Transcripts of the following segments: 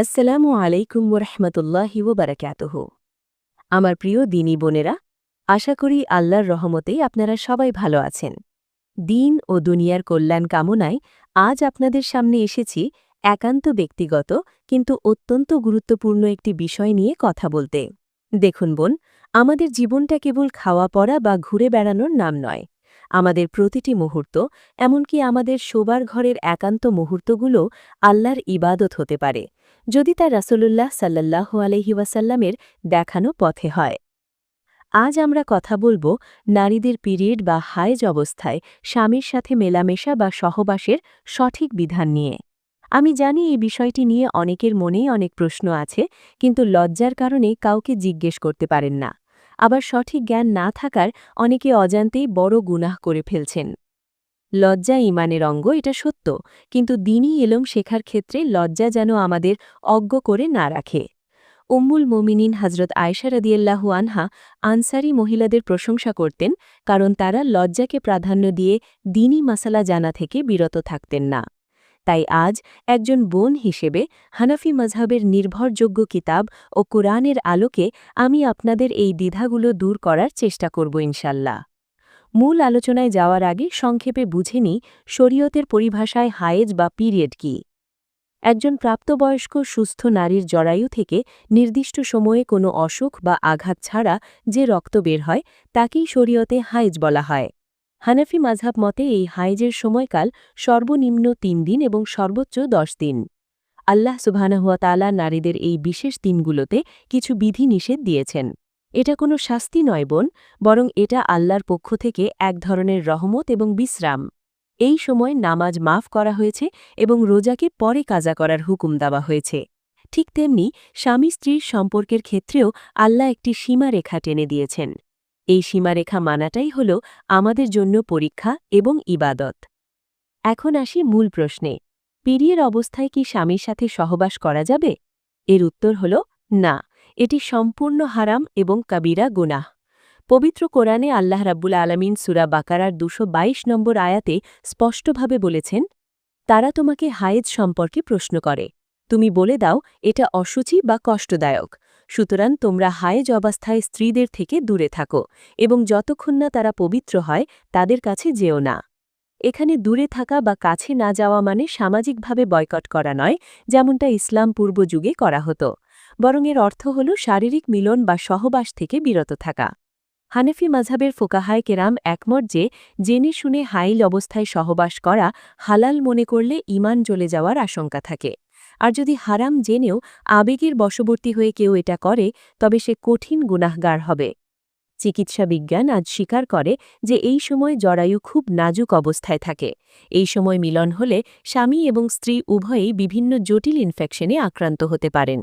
আসসালামু আলাইকুম ওরহমতুল্লাহি ওবরাকাতুহ। আমার প্রিয় দিনী বোনেরা, আশা করি আল্লাহর রহমতেই আপনারা সবাই ভালো আছেন। দিন ও দুনিয়ার কল্যাণ কামনায় আজ আপনাদের সামনে এসেছি একান্ত ব্যক্তিগত কিন্তু অত্যন্ত গুরুত্বপূর্ণ একটি বিষয় নিয়ে কথা বলতে। দেখুন বোন, আমাদের জীবনটা কেবল খাওয়া পড়া বা ঘুরে বেড়ানোর নাম নয়। আমাদের প্রতিটি মুহূর্ত, এমনকি আমাদের শোবার ঘরের একান্ত মুহূর্তগুলো আল্লাহর ইবাদত হতে পারে, যদি তা রাসূলুল্লাহ সাল্লাহ আলহি ওয়াসাল্লামের দেখানো পথে হয়। আজ আমরা কথা বলব নারীদের পিরিয়ড বা হাইজ অবস্থায় স্বামীর সাথে মেলামেশা বা সহবাসের সঠিক বিধান নিয়ে। আমি জানি এই বিষয়টি নিয়ে অনেকের মনেই অনেক প্রশ্ন আছে, কিন্তু লজ্জার কারণে কাউকে জিজ্ঞেস করতে পারেন না। আবার সঠিক জ্ঞান না থাকার অনেকে অজান্তেই বড় গুনাহ করে ফেলছেন। লজ্জা ইমানের অঙ্গ, এটা সত্য, কিন্তু দিনই এলম শেখার ক্ষেত্রে লজ্জা যেন আমাদের অজ্ঞ করে না রাখে। উম্মুল মোমিনিন হজরত আয়সা রদিয়াল্লাহু আনহা আনসারি মহিলাদের প্রশংসা করতেন, কারণ তারা লজ্জাকে প্রাধান্য দিয়ে দিনই মাসালা জানা থেকে বিরত থাকতেন না। তাই আজ একজন বোন হিসেবে হানাফি মজহাবের নির্ভরযোগ্য কিতাব ও কোরআনের আলোকে আমি আপনাদের এই দ্বিধাগুলো দূর করার চেষ্টা করব ইনশাল্লাহ। মূল আলোচনায় যাওয়ার আগে সংক্ষেপে বুঝে নিই শরীয়তের পরিভাষায় হায়েজ বা পিরিয়ড কি। একজন প্রাপ্তবয়স্ক সুস্থ নারীর জরায়ু থেকে নির্দিষ্ট সময়ে কোনো অসুখ বা আঘাত ছাড়া যে রক্ত বের হয়, তাকেই শরীয়তে হায়েজ বলা হয়। হানাফি মাঝহাব মতে এই হাইজের সময়কাল সর্বনিম্ন তিন দিন এবং সর্বোচ্চ দশ দিন। আল্লাহ সুবহানাহুয়াতালা নারীদের এই বিশেষ দিনগুলোতে কিছু বিধি নিষেধ দিয়েছেন। এটা কোনো শাস্তি নয় বোন, বরং এটা আল্লাহর পক্ষ থেকে এক ধরনের রহমত এবং বিশ্রাম। এই সময় নামাজ মাফ করা হয়েছে এবং রোজাকে পরে কাজা করার হুকুম দেওয়া হয়েছে। ঠিক তেমনি স্বামী স্ত্রীর সম্পর্কের ক্ষেত্রেও আল্লাহ একটি সীমারেখা টেনে দিয়েছেন। এই সীমারেখা মানাটাই হল আমাদের জন্য পরীক্ষা এবং ইবাদত। এখন আসি মূল প্রশ্নে পিরিয়ের অবস্থায় কি স্বামীর সাথে সহবাস করা যাবে? এর উত্তর হল, না, এটি সম্পূর্ণ হারাম এবং কাবিরা গুনাহ। পবিত্র কোরআনে আল্লাহ রাব্বুল আলমিন সুরা বাকারার দুশো নম্বর আয়াতে স্পষ্টভাবে বলেছেন, তারা তোমাকে হায়েজ সম্পর্কে প্রশ্ন করে। তুমি বলে দাও, এটা অসুচি বা কষ্টদায়ক। সুতরাং তোমরা হায়েজ অবস্থায় স্ত্রীদের থেকে দূরে থাকো, এবং যতক্ষণ না তারা পবিত্র হয়, তাদের কাছে যেও না। এখানে দূরে থাকা বা কাছে না যাওয়া মানে সামাজিকভাবে বয়কট করা নয়, যেমনটা ইসলাম পূর্ব যুগে করা হতো। বরং এর অর্থ হল শারীরিক মিলন বা সহবাস থেকে বিরত থাকা। হানেফি মাঝাবের ফোকাহায় কেরাম একমত যে, জেনে শুনে হাইল অবস্থায় সহবাস করা হালাল মনে করলে ইমান জ্বলে যাওয়ার আশঙ্কা থাকে। আর যদি হারাম জেনেও আবেগের বশবর্তী হয়ে কেউ এটা করে, তবে সে কঠিন গুনাহগার হবে। চিকিৎসা বিজ্ঞান আজ স্বীকার করে যে এই সময় জরায়ু খুব নাজুক অবস্থায় থাকে। এই সময় মিলন হলে স্বামী এবং স্ত্রী উভয়েই বিভিন্ন জটিল ইনফেকশনে আক্রান্ত হতে পারেন।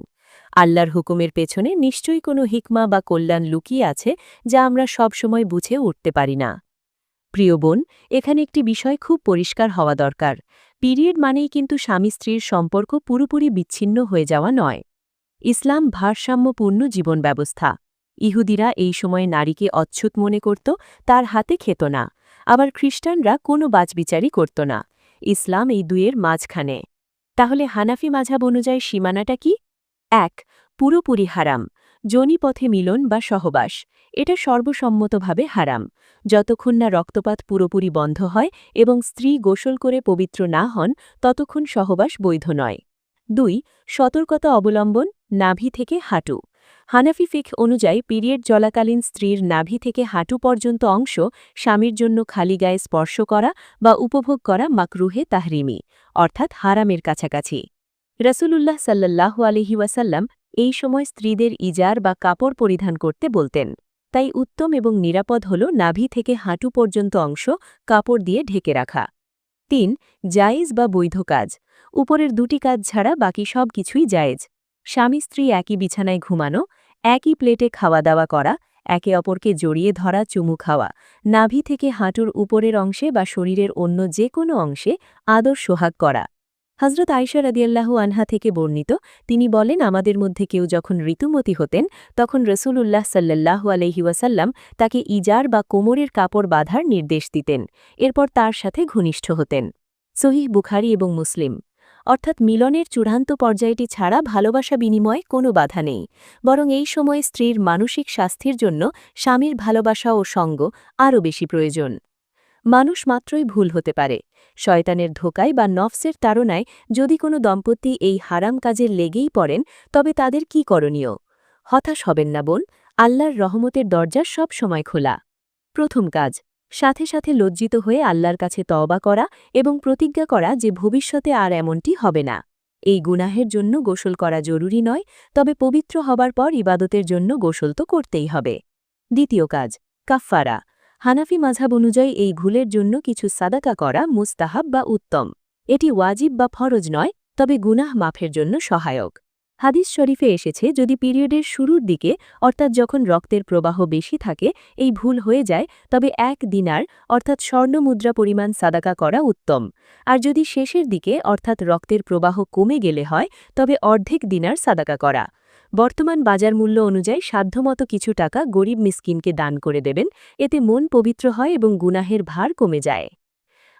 আল্লাহর হুকুমের পেছনে নিশ্চয়ই কোনো হিকমা বা কল্যাণ লুকিয়ে আছে যা আমরা সব সময় বুঝে উঠতে পারি না। প্রিয় বোন, এখানে একটি বিষয় খুব পরিষ্কার হওয়া দরকার। পিরিয়ড মানেই কিন্তু স্বামী স্ত্রীর সম্পর্ক পুরোপুরি বিচ্ছিন্ন হয়ে যাওয়া নয়। ইসলাম ভারসাম্যপূর্ণ জীবন ব্যবস্থা ইহুদিরা এই সময়ে নারীকে অচ্ছুত মনে করত, তার হাতে খেত না। আবার খ্রিস্টানরা কোনো বাজবিচারই করত না। ইসলাম এই দুয়ের মাঝখানে। তাহলে হানাফি মাঝাব অনুযায়ী সীমানাটা কি? এক, পুরোপুরি হারাম। জনিপথে মিলন বা সহবাস, এটা সর্বসম্মতভাবে হারাম। যতক্ষণ না রক্তপাত পুরোপুরি বন্ধ হয় এবং স্ত্রী গোসল করে পবিত্র না হন, ততক্ষণ সহবাস বৈধ নয়। দুই, সতর্কতা অবলম্বন, নাভি থেকে হাঁটু। হানাফি ফিক অনুযায়ী পিরিয়ড চলাকালীন স্ত্রীর নাভি থেকে হাঁটু পর্যন্ত অংশ স্বামীর জন্য খালি গায়ে স্পর্শ করা বা উপভোগ করা মাকরুহে তাহরিমি, অর্থাৎ হারামের কাছাকাছি। রসুলুল্লাহ সাল্লাহু আলহি ওয়াসাল্লাম এই সময় স্ত্রীদের ইজার বা কাপড় পরিধান করতে বলতেন। তাই উত্তম এবং নিরাপদ হল নাভি থেকে হাঁটু পর্যন্ত অংশ কাপড় দিয়ে ঢেকে রাখা। তিন, জায়েজ বা বৈধ কাজ। উপরের দুটি কাজ ছাড়া বাকি সব কিছুই জায়েজ। স্বামী স্ত্রী একই বিছানায় ঘুমানো, একই প্লেটে খাওয়া দাওয়া করা, একে অপরকে জড়িয়ে ধরা, চুমু খাওয়া, নাভি থেকে হাঁটুর উপরের অংশে বা শরীরের অন্য যে কোনো অংশে আদর সোহাগ করা। হজরত আয়সা রাদিয়াল্লাহু আনহা থেকে বর্ণিত, তিনি বলেন, আমাদের মধ্যে কেউ যখন ঋতুমতি হতেন, তখন রসুলুল্লাহ সাল্লাহু আলহি ওয়াসাল্লাম তাকে ইজার বা কোমরের কাপড় বাঁধার নির্দেশ দিতেন। এরপর তার সাথে ঘনিষ্ঠ হতেন। সহিহ বুখারি এবং মুসলিম। অর্থাৎ মিলনের চূড়ান্ত পর্যায়টি ছাড়া ভালোবাসা বিনিময়ে কোনো বাধা নেই। বরং এই সময়ে স্ত্রীর মানসিক স্বাস্থ্যের জন্য স্বামীর ভালোবাসা ও সঙ্গ আরও বেশি প্রয়োজন। মানুষ মাত্রই ভুল হতে পারে। শয়তানের ধোকায় বা নফসের তাড়নায় যদি কোনো দম্পতি এই হারাম কাজে লেগেই পড়েন, তবে তাদের কি করণীয়? হতাশ হবেন না বোন, আল্লাহর রহমতের দরজা সব সময় খোলা। প্রথম কাজ, সাথে সাথে লজ্জিত হয়ে আল্লাহর কাছে তওবা করা এবং প্রতিজ্ঞা করা যে ভবিষ্যতে আর এমনটি হবে না। এই গুনাহের জন্য গোসল করা জরুরি নয়, তবে পবিত্র হবার পর ইবাদতের জন্য গোসল তো করতেই হবে। দ্বিতীয় কাজ, কাফফারা হানাফি মাঝাব অনুযায়ী এই ভুলের জন্য কিছু সাদাকা করা মুস্তাহাব বা উত্তম। এটি ওয়াজিব বা ফরজ নয়, তবে গুনাহ মাফের জন্য সহায়ক। হাদিস শরীফে এসেছে, যদি পিরিয়ডের শুরুর দিকে, অর্থাৎ যখন রক্তের প্রবাহ বেশি থাকে, এই ভুল হয়ে যায়, তবে এক দিনার, অর্থাৎ স্বর্ণমুদ্রা পরিমাণ সাদাকা করা উত্তম। আর যদি শেষের দিকে, অর্থাৎ রক্তের প্রবাহ কমে গেলে হয়, তবে অর্ধেক দিনার সাদাকা করা। বর্তমান বাজার মূল্য অনুযায়ী সাধ্যমতো কিছু টাকা গরিব মিসকিনকে দান করে দেবেন, এতে মন পবিত্র হয় এবং গুনাহের ভার কমে যায়।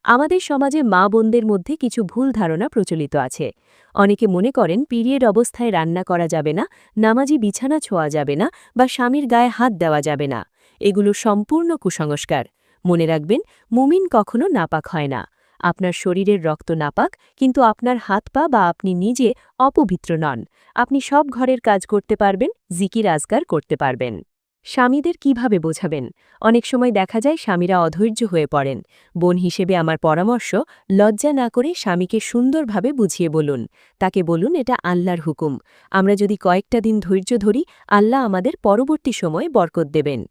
আমাদের সমাজে মা বোনদের মধ্যে কিছু ভুল ধারণা প্রচলিত আছে। অনেকে মনে করেন পিরিয়ড অবস্থায় রান্না করা যাবে না, নামাজি বিছানা ছোঁয়া যাবে না বা স্বামীর গায়ে হাত দেওয়া যাবে না। এগুলো সম্পূর্ণ কুসংস্কার। মনে রাখবেন, মুমিন কখনো নাপাক হয় না। আপনার শরীরের রক্ত নাপাক, কিন্তু আপনার হাত পা বা আপনি নিজে অপবিত্র নন। আপনি সব ঘরের কাজ করতে পারবেন, জিকির আজগার করতে পারবেন। স্বামীদের কীভাবে বোঝাবেন? অনেক সময় দেখা যায় স্বামীরা অধৈর্য হয়ে পড়েন। বোন হিসেবে আমার পরামর্শ, লজ্জা না করে স্বামীকে সুন্দরভাবে বুঝিয়ে বলুন। তাকে বলুন, এটা আল্লাহর হুকুম। আমরা যদি কয়েকটা দিন ধৈর্য ধরি, আল্লাহ আমাদের পরবর্তী সময়ে বরকত দেবেন।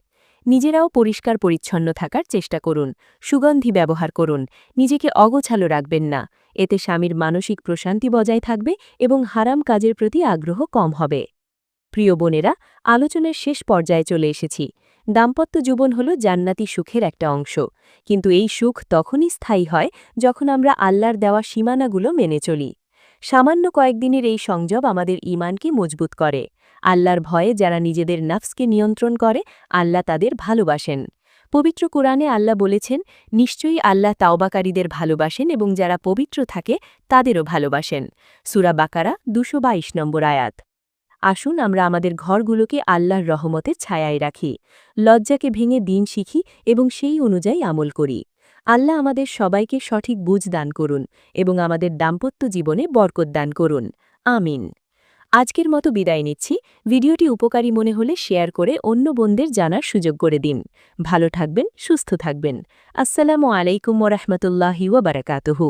নিজেরাও পরিষ্কার পরিচ্ছন্ন থাকার চেষ্টা করুন, সুগন্ধি ব্যবহার করুন, নিজেকে অগোছালো রাখবেন না। এতে স্বামীর মানসিক প্রশান্তি বজায় থাকবে এবং হারাম কাজের প্রতি আগ্রহ কম হবে। প্রিয় বোনেরা, আলোচনার শেষ পর্যায়ে চলে এসেছি। দাম্পত্য জীবন হল জান্নাতি সুখের একটা অংশ। কিন্তু এই সুখ তখনই স্থায়ী হয় যখন আমরা আল্লাহর দেওয়া সীমানাগুলো মেনে চলি। সামান্য কয়েকদিনের এই সংযম আমাদের ইমানকে মজবুত করে। আল্লাহর ভয়ে যারা নিজেদের নফসকে নিয়ন্ত্রণ করে, আল্লাহ তাদের ভালোবাসেন। পবিত্র কোরআনে আল্লাহ বলেছেন, নিশ্চয়ই আল্লাহ তাওবাকারীদের ভালোবাসেন এবং যারা পবিত্র থাকে, তাদেরও ভালোবাসেন। সুরা বাকারা, দুশো বাইশ নম্বর আয়াত। আসুন আমরা আমাদের ঘরগুলোকে আল্লাহর রহমতের ছায়ায় রাখি। লজ্জাকে ভেঙে দিন শিখি এবং সেই অনুযায়ী আমল করি। আল্লাহ আমাদের সবাইকে সঠিক বুঝ দান করুন এবং আমাদের দাম্পত্য জীবনে বরকত দান করুন। আমিন। আজকের মতো বিদায় নিচ্ছি। ভিডিওটি উপকারী মনে হলে শেয়ার করে অন্য বোনদের জানার সুযোগ করে দিন। ভালো থাকবেন, সুস্থ থাকবেন। আসসালামু আলাইকুম ওরহমতুল্লাহি ওবরাকাতহু